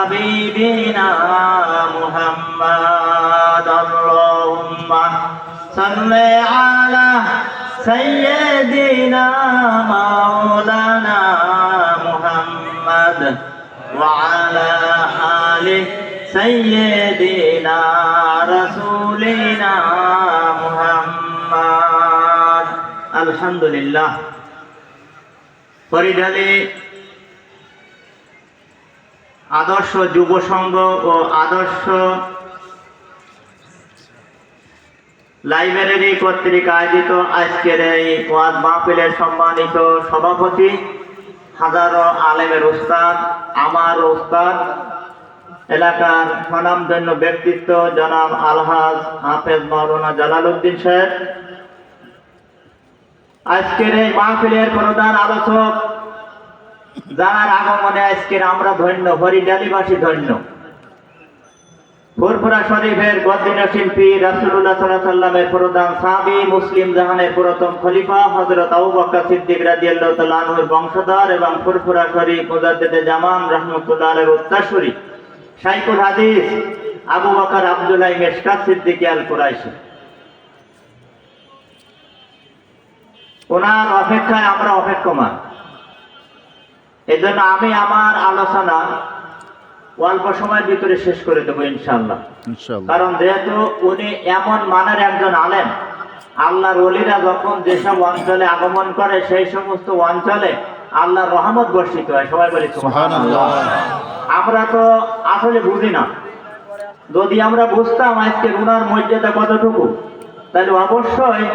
حبيبنا محمد اللهم صل على سيدنا مولانا محمد وعلى آل سيدنا رسولنا محمد الحمد لله ফরিডালি আদর্শ যুব সংঘ ও আদর্শ লাইব্রেরি কর্তৃক আয়োজিত আজকের এই ওয়াদ মাহফিলের সম্মানিত সভাপতি, হাজারো আলেমের উস্তাদ, আমার উস্তাদ, এলাকার স্বনামধন্য ব্যক্তিত্ব জনাব আলহাজ হাফেজ মৌলানা জালালউদ্দিন সাহেব। আজকের এই মাহফিলের প্রধান আলোচক যার আগমনে আজকের আমরা ধন্য হরিডালিবাসী ধন্য। ফুরফুরা শরীফের গদ্দিনা শিল্পী রাসুল্লাহ সাল্লামের প্রধান সাবি মুসলিম জাহানের প্রথম খলিফা হজরত আবু বকর সিদ্দিক রাদিয়াল্লাহু তাআলা বংশধর এবং ফুরফুরা শরীফ মুজাদ্দিদে জামান রাহমাতুল্লাহ আলাইহির উত্তরসূরি শাইখুল হাদিস আবু বকর আব্দুল্লাহ মেশকাত সিদ্দিক আল কুরাইশি ওনার অপেক্ষায় আমরা অপেক্ষমান। এজন্য আমি আমার আলোচনা অল্প সময়ের ভিতরে শেষ করে দেবো ইনশাল্লাহ কারণ যেহেতু উনি এমন মানের একজন আলেন আল্লাহর অলিরা যখন যেসব অঞ্চলে আগমন করে সেই সমস্ত অঞ্চলে আল্লাহর রহমত বর্ষিত হয়। সবাই বলি আমরা তো আসলে বুঝি না। যদি আমরা বুঝতাম আজকে উনার মর্যাদা কতটুকু তাহলে অবশ্যই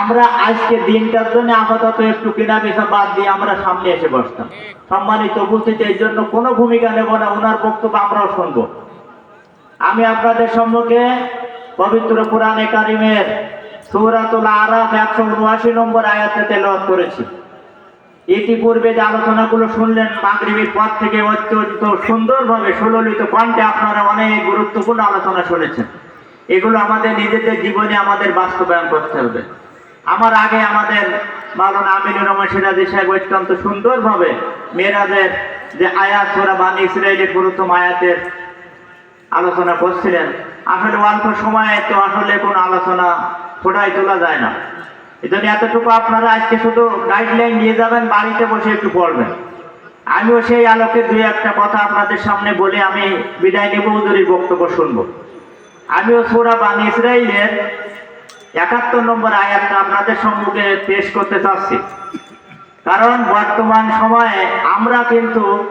আমরা আজকে দিনটার জন্য আপাতত একটু কেনা বেচা বাদ দিয়ে আমরা সামনে এসে বসতাম। সম্মানিত উপস্থিতি, এই জন্য কোনো ভূমিকা নেব না, ওনার বক্তব্য আমরাও শুনব। আমি আপনাদের সম্মুখে পবিত্র কোরআনে কারিমের সৌরাতুল আরাফ একশো উনআশি নম্বর আয়াতে তেলাওয়াত করেছি। ইতিপূর্বে যে আলোচনাগুলো শুনলেন মাগরিবির পর থেকে অত্যন্ত সুন্দরভাবে সুললিত কণ্ঠে আপনারা অনেক গুরুত্বপূর্ণ আলোচনা শুনেছেন। এগুলো আমাদের নিজেদের জীবনে আমাদের বাস্তবায়ন করতে হবে। আমার আগে আমাদের মালন আমিনুর রহমান সিরাজি সাহেব অত্যন্ত সুন্দরভাবে মেয়েরাজের যে আয়াত সোরা বান ইসরায়েলের প্রথম আয়াতের আলোচনা করছিলেন। আসলে অল্প সময়ে তো আসলে কোনো আলোচনা ফোটাই তোলা যায় না। এই জন্য এতটুকু আপনারা আজকে শুধু গাইডলাইন নিয়ে যাবেন, বাড়িতে বসে একটু পড়বেন। আমিও সেই আলোকে দুই একটা কথা আপনাদের সামনে বলে আমি বিদায় নেব বক্তব্য শুনব। আমিও সোরা বান ইসরায়েলের একাত্তর নম্বর আয়াতটা আপনাদের সম্মুখে পেশ করতে চাচ্ছি। কারণ বর্তমান সময়ে আমরা কিন্তু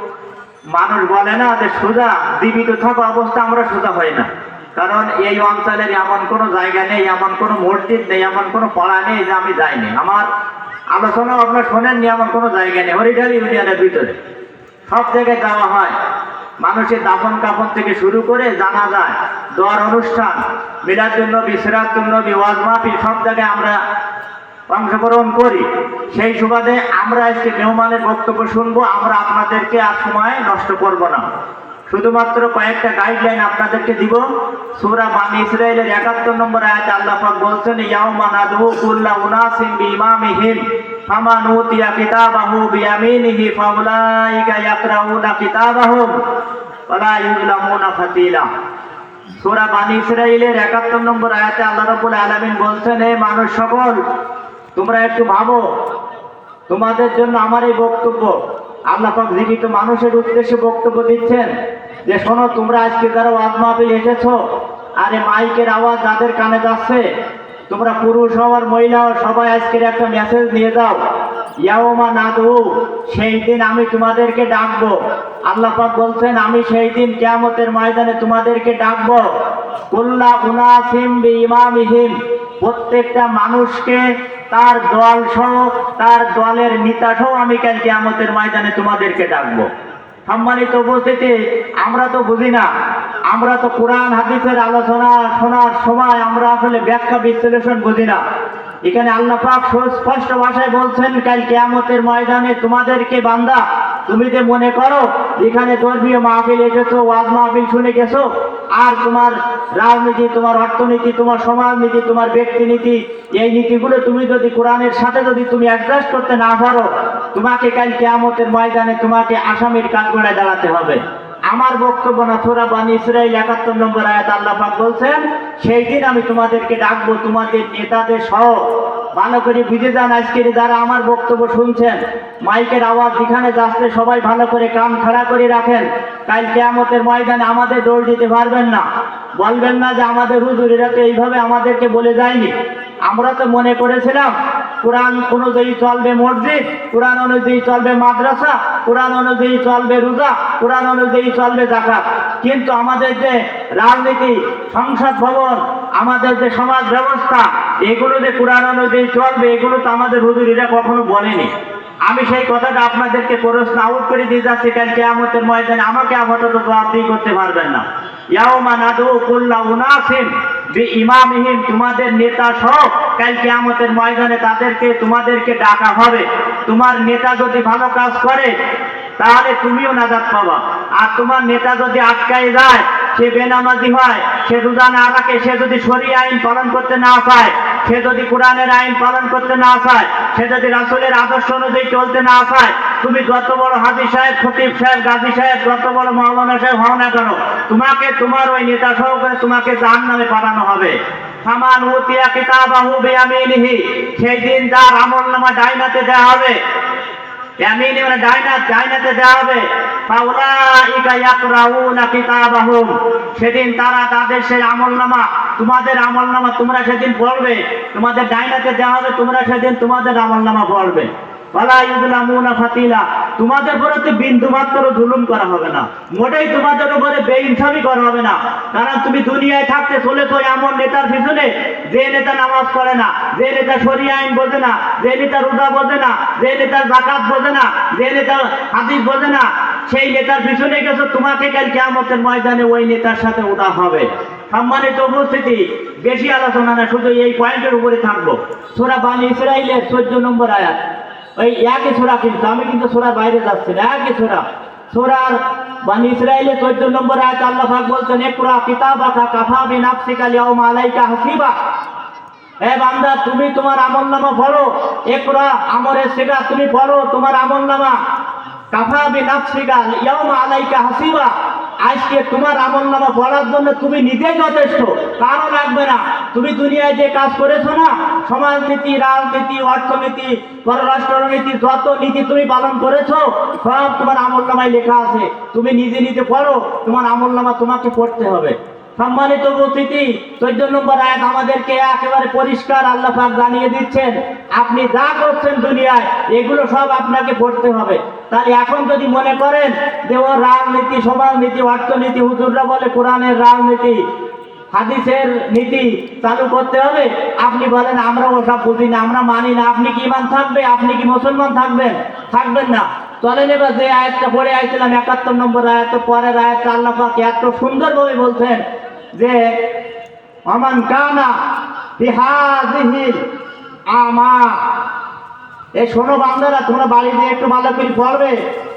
মানুষ বলে না যে সোজা, জীবিত থাকা অবস্থা আমরা সোজা হয় না। কারণ এই অঞ্চলের এমন কোনো জায়গা নেই, এমন কোনো মসজিদ নেই, এমন কোনো পাড়া নেই যে আমি যাইনি। আমার আলোচনা আপনার শোনেননি, এমন কোনো জায়গা নেই। হরিডালি ইউনিয়নের ভিতরে। সব জায়গায় যাওয়া হয়। মানুষের দাফন কাফন থেকে শুরু করে জানা যায় দোয়ার অনুষ্ঠান মিলাদুল নবী সিরাতুল নবী ওয়াজ মাহফিল সব জায়গায় আমরা অংশগ্রহণ করি। সেই সুবাদে আমরা আজকে মেহমানের বক্তব্য শুনব, আমরা আপনাদেরকে আর সময় নষ্ট করব না। শুধুমাত্র কয়েকটা গাইডলাইন আপনাদেরকে দিব। সূরা বানি ইসরায়েলের একাত্তর নম্বর আয়াত আল্লাহ বলছেন, ইয়াউমা নাদউ কুল্লা উনাসিন বিইমামিহিম। ফামান উতিয়া কিতাবাহু বিয়ামিনিহি ফাউলাইকা ইয়াকরাউনা কিতাবাহুম ওয়ালা ইউজলামুনা ফাতিলা। সূরা বানি ইসরাইলের একাত্তর নম্বর আয়াতে আল্লাহ রাব্বুল আলামিন বলছেন, হে মানুষ সকল, তোমরা একটু ভাবো, তোমাদের জন্য আমার এই বক্তব্য। আল্লাহ পাক জীবিত মানুষের উদ্দেশ্যে বক্তব্য দিচ্ছেন যে, শোনো, তোমরা আজকে যারা ওয়াজ মাহফিল এসেছ, আরে মাইকের আওয়াজ যাদের কানে যাচ্ছে তোমরা পুরুষ হওয়ার মহিলা সবাই আজকের একটা মেসেজ নিয়ে যাও ইয়াওমা নাদু সেই দিন আমি তোমাদেরকে ডাকবো। আল্লাহ পাক বলছেন, আমি সেই দিন কিয়ামতের ময়দানে তোমাদেরকে ডাকবো। কুল্লা উনাসিম বিইমামিহিম, প্রত্যেকটা মানুষকে তার দল সহ, তার দলের নেতা সহ আমি কেন কিয়ামতের ময়দানে তোমাদেরকে ডাকবো। সম্মানিত উপস্থিতি, আমরা তো বুঝি না। আমরা তো কোরআন, হাদিসের আলোচনা শোনার সময় আমরা আসলে ব্যাখ্যা বিশ্লেষণ বুঝি না। এখানে আল্লাহ পাক সুস্পষ্ট ভাষায় বলছেন, কাল কেয়ামতের ময়দানে তোমাদেরকে বান্দা, তুমি যে মনে করো, এখানে ধর্মীয় মাহফিল এসেছ, ওয়াজ মাহফিল শুনে গেছো, আর তোমার রাজনীতি, তোমার অর্থনীতি, তোমার সমাজনীতি, তোমার ব্যক্তিনীতি, এই নীতিগুলো তুমি যদি কোরআনের সাথে যদি তুমি অ্যাডজাস্ট করতে না পারো, তোমাকে কাল কেয়ামতের ময়দানে তোমাকে আসামির কাঠগড়ায় দাঁড়াতে হবে। আমার বক্তব্য না থোরা বানি ইসরায়েল একাত্তর নম্বর আয়াত আল্লাহ পাক বলছেন, সেই দিন আমি তোমাদেরকে ডাকবো, তোমাদের নেতাদের সহ। ভালো করে বুঝে যান আজকের যারা আমার বক্তব্য শুনছেন। মাইকের আওয়াজ যেখানে যাচ্ছে, সবাই ভালো করে কান খাড়া করে রাখেন। কাল কেয়ামতের ময়দানে আমাদের দৌড় দিতে পারবেন না। বলবেন না যে আমাদের হুজুরেরা তো এইভাবে আমাদেরকে বলে যায়নি। আমরা তো মনে করেছিলাম কোরআন অনুযায়ী চলবে মসজিদ, কোরআন অনুযায়ী চলবে মাদ্রাসা, কোরআন অনুযায়ী চলবে রোজা, কোরআন অনুযায়ী চলবে জাকাত কিন্তু আমাদের যে রাজনীতি, সংসদ ভবন, আমাদের যে সমাজ ব্যবস্থা, এগুলো যে কোরআন অনুযায়ী চলবে, এগুলো তো আমাদের হুজুরিরা কখনো বলেনি। আমি সেই কথাটা আপনাদেরকে প্রশ্ন আউট করে দিয়ে যাচ্ছি, কাল কেয়ামতের ময়দানে আমাকে আপাতত জবাবদিহি করতে পারবেন না। ইয়াওমা নাদু কুল্লা উনাসিম বি ইমামিহিম তোমাদের নেতা সহ কাল কেয়ামতের ময়দানে তাদেরকে, তোমাদেরকে ডাকা হবে। তোমার নেতা যদি ভালো কাজ করে, তাহলে তুমিও নাজাদ পাবা। আর তোমার নেতা যদি আটকায় যায়, সে বেনামাজি হয়, সে রোজা না রাখে সে যদি সরি আইন পালন করতে না পায়, সে যদি কোরআনের আইন পালন করতে না চায়, সে যদি রাসুলের আদর্শ অনুযায়ী চলতে না চায়, তুমি যত বড় হাজি সাহেব, খতিব সাহেব, গাজী সাহেব, যত বড় মৌলানা সাহেব হও না কেন, তোমাকে তোমার ওই নেতা সহকারে তোমাকে জাহান নামে পাঠানো হবে। সামান উতিয়া কিতাবাহু বিয়ামিনিহি। সেই আমল নামা ডাইনাতে দেওয়া হবে। ইয়ামিনি মানে ডাইনাত হবে। ফাউলাইকা ইয়াকরাউনা কিতাবাহুম। সেদিন তারা তাদের সেই আমলনামা তোমাদের আমলনামা তোমরা সেদিন পড়বে তোমাদের ডাইনাতে দেওয়া হবে, তোমরা সেদিন তোমাদের আমলনামা ফাতিলা। তোমাদের উপরে বিন্দু মাত্র জুলুম করা হবে না। মোটেই তোমাদের উপরে বেইনসাফি করা হবে না। কারণ তুমি দুনিয়ায় থাকতে চলেছো নেতার পিছনে যে নেতা নামাজ পড়ে না, যে নেতা শরিয়া আইন বোঝে না, যে নেতা রোজা বোঝে না, যে নেতা জাকাত বোঝে না, যে নেতা হাদিস বোঝে না, সেই নেতার পিছনে গেছো, তোমাকে কাল কেয়ামতের ময়দানে ওই নেতার সাথে ওঠা হবে। সম্মানিত উপস্থিতি, বেশি আলোচনা না, শুধু এই পয়েন্টের উপরে থাকব। সোরা বানি ইসরাইলের চোদ্দ নম্বর আয়াত। ওই একই সোরা কিন্তু, আমি কিন্তু সোরার বাইরে যাচ্ছি না, একই সোরা। সোরার বানি ইসরাইলের চোদ্দ নম্বর আয়াত আল্লাহ পাক বলছেন একরা কিতাবাকা কাফা বি নাফসিকা লিয়াউমা আলাইকা হাসিবা। এ বান্দা, তুমি তোমার আমল নামা পড়ো। একরা আমরের সেটা তুমি পড়ো, তোমার আমল নামা। কাফা বি নাফসিকা ইয়াউমা আলাইকা হাসিবা। আজকে তোমার আমল নামা পড়ার জন্য তুমি নিজেই যথেষ্ট, কারণ লাগবে না। তুমি দুনিয়ায় যে কাজ করেছ না, সমাজনীতি, রাজনীতি, অর্থনীতি, পররাষ্ট্রনীতি, যত নীতি তুমি পালন করেছ, সব তোমার আমল নামায় লেখা আছে। তুমি নিজে নিজে পড়ো, তোমার আমল নামা তোমাকে পড়তে হবে। সম্মানিত উপস্থিতি, চোদ্দ নম্বর আয়াত আমাদেরকে একেবারে পরিষ্কার আল্লাহ পাক জানিয়ে দিচ্ছেন, আপনি যা করছেন দুনিয়ায়, এগুলো সব আপনাকে পড়তে হবে। তাহলে এখন যদি মনে করেন যে ও রাজনীতি, সমাজনীতি, অর্থনীতি, হুজুররা বলে কোরআনের রাজনীতি হাদিসের নীতি চালু করতে হবে। আপনি বলেন আমরা ওসব বুঝি না, আমরা মানি না। আপনি কি ইমান থাকবে? আপনি কি মুসলমান থাকবেন? থাকবেন না। চলেন এবার যে আয়াতটা পড়ে আইছিলাম, একাত্তর নম্বর আয়াত পরের আয়াতটা আল্লাহ পাক এত সুন্দরভাবে বলছেন যে অমান কানা বিহাজিহিল আমা। এই শোনো বান্দারা, তোমরা বাড়ি দিয়ে একটু ভালো করে পড়বে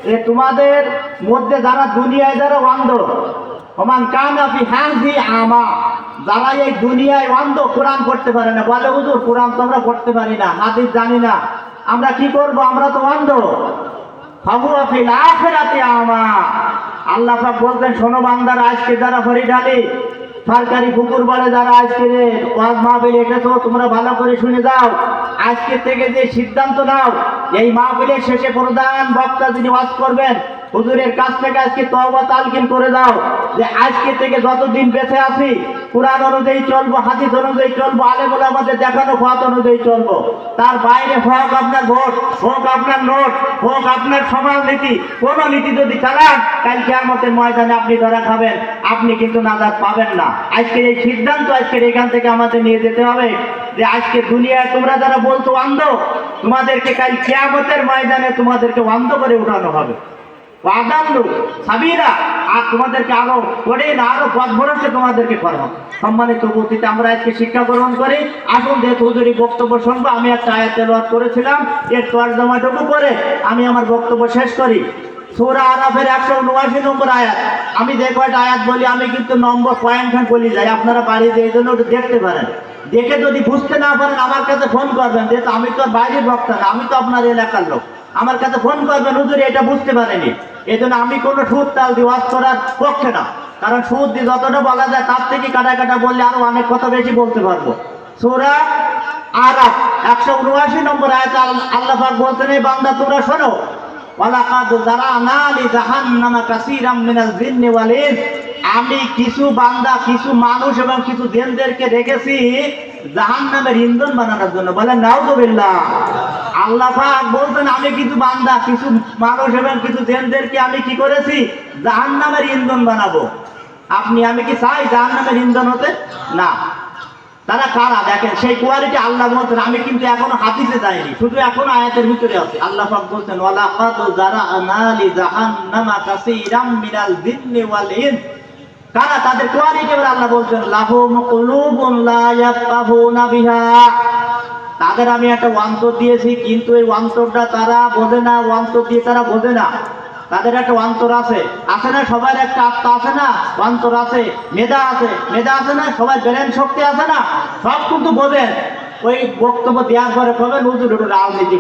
যে, তোমাদের মধ্যে যারা দুনিয়ায় যারা অন্ধ ওমান কানা বিহাজি আমা। যারা এই দুনিয়ায় অন্ধ কোরআন পড়তে পারে না, বলে, হুজুর, কোরআন তো আমরা পড়তে পারি না, হাদিস জানি না। আমরা কি করব? আমরা তো অন্ধ। ফাহুয়া ফিল আখিরাতি আমা। আল্লাহ পাক বলতেন, শোনো বান্দারা, আজকে যারা হরিডালি সরকারি পুকুর বলে যারা আজকে রে, ওয়াজ মাহফিল এসেছ, তোমরা ভালো করে শুনে যাও। আজকে থেকে যে সিদ্ধান্ত নাও, এই মাহফিলের শেষে প্রধান বক্তা যিনি ওয়াজ করবেন হুজুরের কাছ থেকে আজকে তওবা তালকিন করে দাও যে আজকে থেকে যতদিন বেঁচে আছি, কোরআন অনুযায়ী চলবো, হাদিস অনুযায়ী চলবো বলে আমাদের দেখানো পথ অনুযায়ী চলবো। তার বাইরে হোক আপনার ভোট, হোক আপনার নোট, হোক আপনার সমাজনীতি, কোন নীতি যদি চালান, কাল কেয়ামতের ময়দানে আপনি ধরা খাবেন, আপনি কিন্তু নাজাদ পাবেন না। আজকের এই সিদ্ধান্ত আজকের এখান থেকে আমাদের নিয়ে যেতে হবে যে আজকে দুনিয়ায় তোমরা যারা বলছো অন্ধ, তোমাদেরকে কাল কেয়ামতের ময়দানে তোমাদেরকে অন্ধ করে উঠানো হবে। ওয়াদাল্লু সাবিরা, আর তোমাদেরকে আরও করে না, আরও পথ ভরসে তোমাদেরকে করব সম্মানিত আমরা আজকে শিক্ষা গ্রহণ করি। আসুন যেহেতু হুজুরি বক্তব্য শুনব, আমি একটা করেছিলাম। করে আমি আমার বক্তব্য শেষ করি। সূরা আরাফের একশো উনআশি নম্বর আয়াত। আমি যে আয়াত বলি, আমি কিন্তু নম্বর পয়েন্ট বলি যাই। আপনারা বাড়িতে এই জন্য দেখতে পারেন। দেখে যদি বুঝতে না পারেন, আমার কাছে ফোন করবেন, যেহেতু আমি তো বাইরের বক্তা না, আমি তো আপনার এলাকার লোক। আমার কাছে ফোন করবেন হুজুর, এটা বুঝতে পারেনি। এই জন্য আমি কোনো সুদ, তাল দিয়ে ওয়াজ করার পক্ষে না। কারণ সুদ দিয়ে যতটা বলা যায়, তার থেকে কাটা কাটা বললে আরও অনেক কথা বেশি বলতে পারব। সুরা আর একশো উনআশি নম্বর আয়াত আল- আল্লাহ পাক বলছেন এই বান্দা, তোমরা শোনো ওয়ালাকাদ যারানা লি জাহান্নামা কাসীরাম মিনাল জিন্নি ওয়াল আমি কিছু বান্দা, কিছু মানুষ এবং কিছু জিনদেরকে রেখেছি জাহান্নামের ইন্ধন বানানোর জন্য। বলেন নাউযুবিল্লাহ আল্লাহ পাক বলছেন, আমি কিছু বান্দা, কিছু মানুষ এবং কিছু জিনদেরকে আমি কি করেছি? জাহান্নামের ইন্ধন বানাবো। আপনি, আমি কি চাই জাহান্নামের ইন্ধন হতে? না। তারা কারা? দেখেন, সেই কোয়ালিটি আল্লাহ বলছেন, আমি কিন্তু এখনও হাদিসে যাইনি, শুধু এখন আয়াতের ভিতরে আছে। আল্লাহ পাক বলছেন ওয়ালা কাদ জারা'না লি জাহান্নামা কাসীরাম মিনাল জিন্নি ওয়াল ইনস কারা? তাদের কোয়ালিটি এবার আল্লাহ বলছেন, লাহুম কুলুবুন লা ইয়াফকাহুনা বিহা। তাদের আমি একটা অন্তর দিয়েছি, কিন্তু এই অন্তরটা তারা বোঝে না অন্তর দিয়ে তারা বোঝে না। তাদের একটা অন্তর আছে। আছে না সবার একটা আত্মা আছে না? অন্তর আছে। মেধা আছে। মেধা আছে না? সবার ব্রেন শক্তি আছে না? সব কিন্তু বোঝেন। ওই বক্তব্য দেওয়ার পরে কবে নজর রাজনীতি